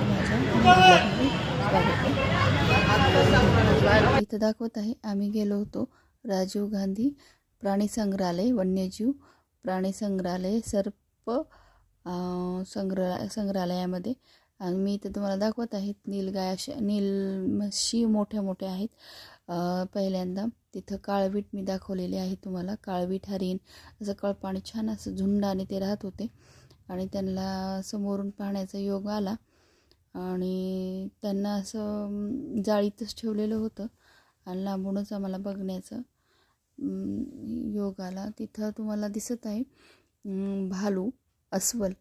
माझ्या आहे इथं दाखवत आहे आम्ही गेलो होतो राजीव गांधी प्राणी संग्रहालय वन्यजीव प्राणी संग्रहालय सर्प संग्रह संग्रहालयामध्ये. आणि मी इथं तुम्हाला दाखवत आहेत नीलगाय अशा नील म्हशी मोठ्या मोठ्या आहेत. पहिल्यांदा तिथं काळवीट मी दाखवलेले आहे तुम्हाला. काळवीट हरिण असं कळपाणी छान असं झुंडाने ते राहत होते. आणि त्यांना समोरून पाहण्याचा योग आला. आणि त्यांना असं जाळीतच ठेवलेलं होतं. आणि लांबूनच आम्हाला बघण्याचं योग आला. तिथं तुम्हाला दिसत आहे भालू अस्वल.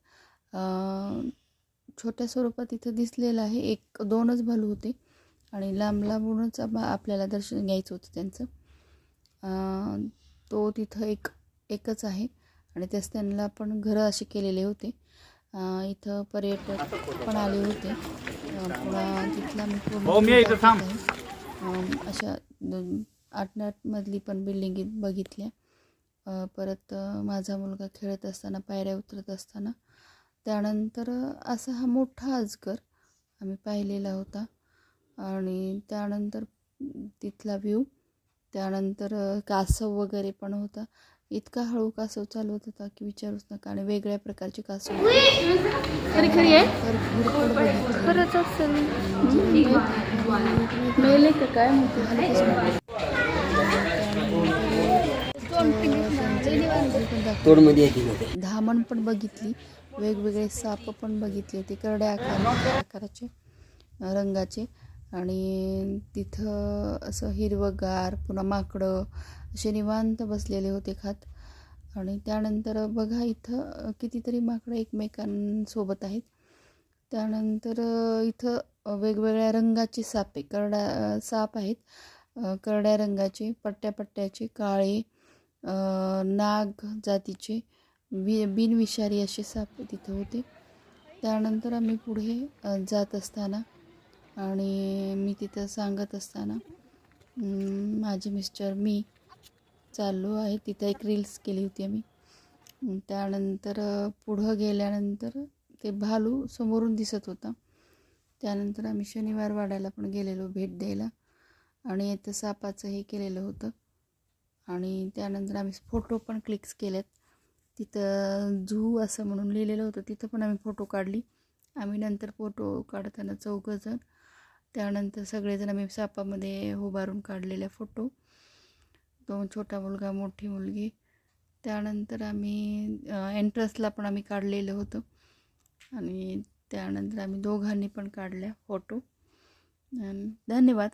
छोट्या स्वरूपात इथं दिसलेलं आहे. एक दोनच भालू होते. आणि लांब लांबूनच आपल्याला दर्शन घ्यायचं होतं त्यांचं. तो तिथं एक एकच आहे. आणि त्याच त्यांना पण घरं असे केलेले होते. इथं पर्यटक पण आले होते. पुन्हा तिथला मी पूर्ण अशा आठ मधली पण बिल्डिंगी बघितल्या. परत माझा मुलगा खेळत असताना पायऱ्या उतरत असताना. त्यानंतर असा हा मोठा अजगर आम्ही पाहिलेला होता. आणि त्यानंतर तिथला व्ह्यू त्यानंतर कासव वगैरे पण होता. इतका हळू कासव चालवत होता की विचारूच नका आणि वेगळ्या प्रकारचे कासव. खरी खरी आहे. का काय धामण पण बघितली वेगवेगळे साप पण बघितले होते करड्या आकार आकाराचे रंगाचे. आणि तिथं असं हिरवंगार पुन्हा माकडं असे निवांत बसलेले होते खात. आणि त्यानंतर बघा इथं कितीतरी माकडं एकमेकांसोबत आहेत. त्यानंतर इथं वेगवेगळ्या रंगाचे साप आहे करड्या साप आहेत. करड्या रंगाचे पट्ट्या पट्ट्याचे काळे नाग जातीचे वि बिनविषारी असे साप तिथं होते. त्यानंतर आम्ही पुढे जात असताना आणि मी तिथं सांगत असताना माझे मिस्टर मी चाललो आहे. तिथं एक रील्स केली होती आम्ही. त्यानंतर पुढं गेल्यानंतर ते भालू समोरून दिसत होता. त्यानंतर आम्ही शनिवार वाड्याला पण गेलेलो भेट द्यायला. आणि इथं सापाचं हे केलेलं होतं. आणि त्यानंतर आम्ही फोटो पण क्लिक्स केलेत. तिथं झू असं म्हणून लिहिलेलं होतं. तिथं पण आम्ही फोटो काढली. आम्ही नंतर फोटो काढताना चौघंजण त्यानंतर सगळेजण आम्ही सापामध्ये उभारून काढलेल्या फोटो. दोन छोटा मुलगा मोठी मुलगी. त्यानंतर आम्ही एंट्रन्सला पण आम्ही काढलेलं होतं. आणि त्यानंतर आम्ही दोघांनी पण काढल्या फोटो. धन्यवाद.